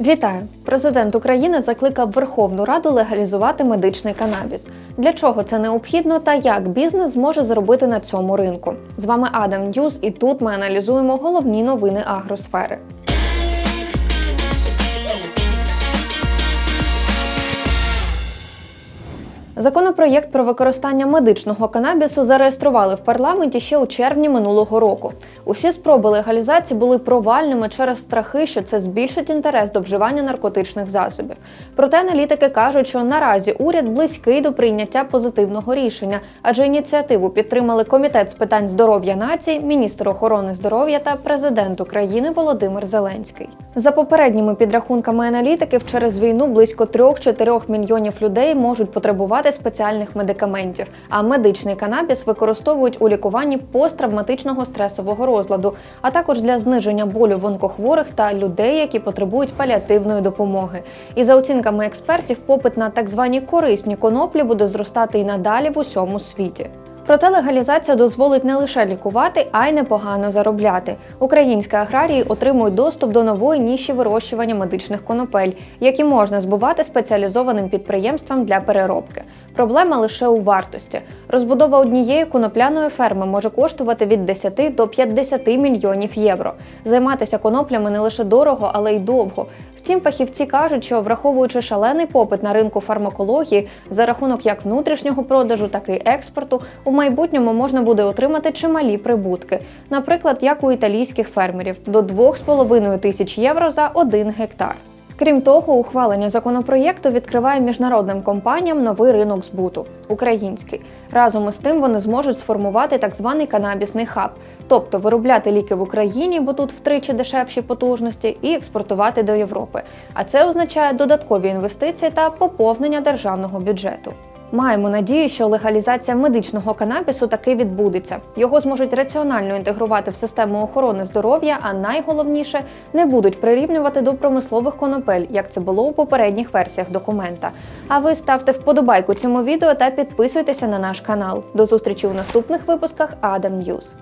Вітаю! Президент України закликав Верховну Раду легалізувати медичний канабіс. Для чого це необхідно та як бізнес зможе заробити на цьому ринку? З вами Адам Ньюз, і тут ми аналізуємо головні новини агросфери. Законопроєкт про використання медичного канабісу зареєстрували в парламенті ще у червні минулого року. Усі спроби легалізації були провальними через страхи, що це збільшить інтерес до вживання наркотичних засобів. Проте аналітики кажуть, що наразі уряд близький до прийняття позитивного рішення, адже ініціативу підтримали комітет з питань здоров'я нації, міністр охорони здоров'я та президент України Володимир Зеленський. За попередніми підрахунками аналітиків, через війну близько 3-4 мільйонів людей можуть потребувати спеціальних медикаментів, а медичний канабіс використовують у лікуванні посттравматичного стресового розладу, а також для зниження болю в онкохворих та людей, які потребують паліативної допомоги. І за оцінками експертів, попит на так звані корисні коноплі буде зростати і надалі в усьому світі. Проте легалізація дозволить не лише лікувати, а й непогано заробляти. Українські аграрії отримують доступ до нової ніші вирощування медичних конопель, які можна збувати спеціалізованим підприємствам для переробки. Проблема лише у вартості. Розбудова однієї конопляної ферми може коштувати від 10 до 50 мільйонів євро. Займатися коноплями не лише дорого, але й довго. Втім, фахівці кажуть, що враховуючи шалений попит на ринку фармакології за рахунок як внутрішнього продажу, так і експорту, у майбутньому можна буде отримати чималі прибутки, наприклад, як у італійських фермерів до 2,5 тисяч євро за один гектар. Крім того, ухвалення законопроєкту відкриває міжнародним компаніям новий ринок збуту український. Разом із тим вони зможуть сформувати так званий канабісний хаб, тобто виробляти ліки в Україні, бо тут втричі дешевші потужності, і експортувати до Європи. А це означає додаткові інвестиції та поповнення державного бюджету. Маємо надію, що легалізація медичного канабісу таки відбудеться. Його зможуть раціонально інтегрувати в систему охорони здоров'я, а найголовніше не будуть прирівнювати до промислових конопель, як це було у попередніх версіях документа. А ви ставте вподобайку цьому відео та підписуйтеся на наш канал. До зустрічі у наступних випусках Адам Ньюз.